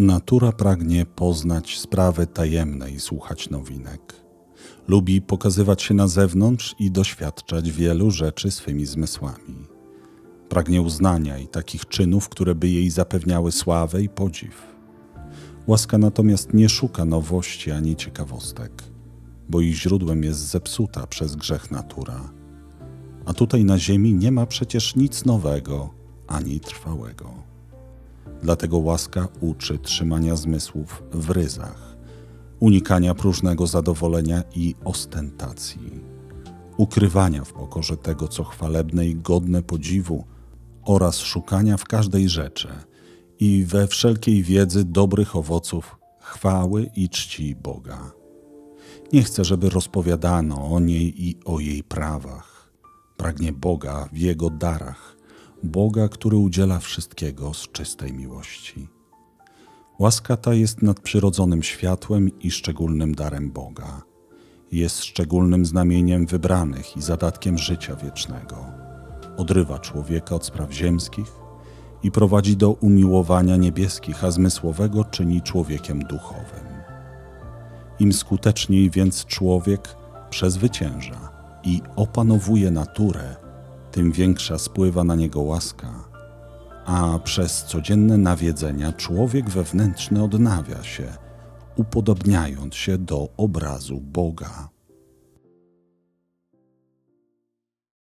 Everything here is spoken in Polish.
Natura pragnie poznać sprawy tajemne i słuchać nowinek. Lubi pokazywać się na zewnątrz i doświadczać wielu rzeczy swymi zmysłami. Pragnie uznania i takich czynów, które by jej zapewniały sławę i podziw. Łaska natomiast nie szuka nowości ani ciekawostek, bo ich źródłem jest zepsuta przez grzech natura. A tutaj na ziemi nie ma przecież nic nowego ani trwałego. Dlatego łaska uczy trzymania zmysłów w ryzach, unikania próżnego zadowolenia i ostentacji, ukrywania w pokorze tego, co chwalebne i godne podziwu, oraz szukania w każdej rzeczy i we wszelkiej wiedzy dobrych owoców chwały i czci Boga. Nie chce, żeby rozpowiadano o niej i o jej prawach. Pragnie Boga w Jego darach, Boga, który udziela wszystkiego z czystej miłości. Łaska ta jest nadprzyrodzonym światłem i szczególnym darem Boga. Jest szczególnym znamieniem wybranych i zadatkiem życia wiecznego. Odrywa człowieka od spraw ziemskich i prowadzi do umiłowania niebieskich, a zmysłowego czyni człowiekiem duchowym. Im skuteczniej więc człowiek przezwycięża i opanowuje naturę, tym większa spływa na niego łaska, a przez codzienne nawiedzenia człowiek wewnętrzny odnawia się, upodobniając się do obrazu Boga.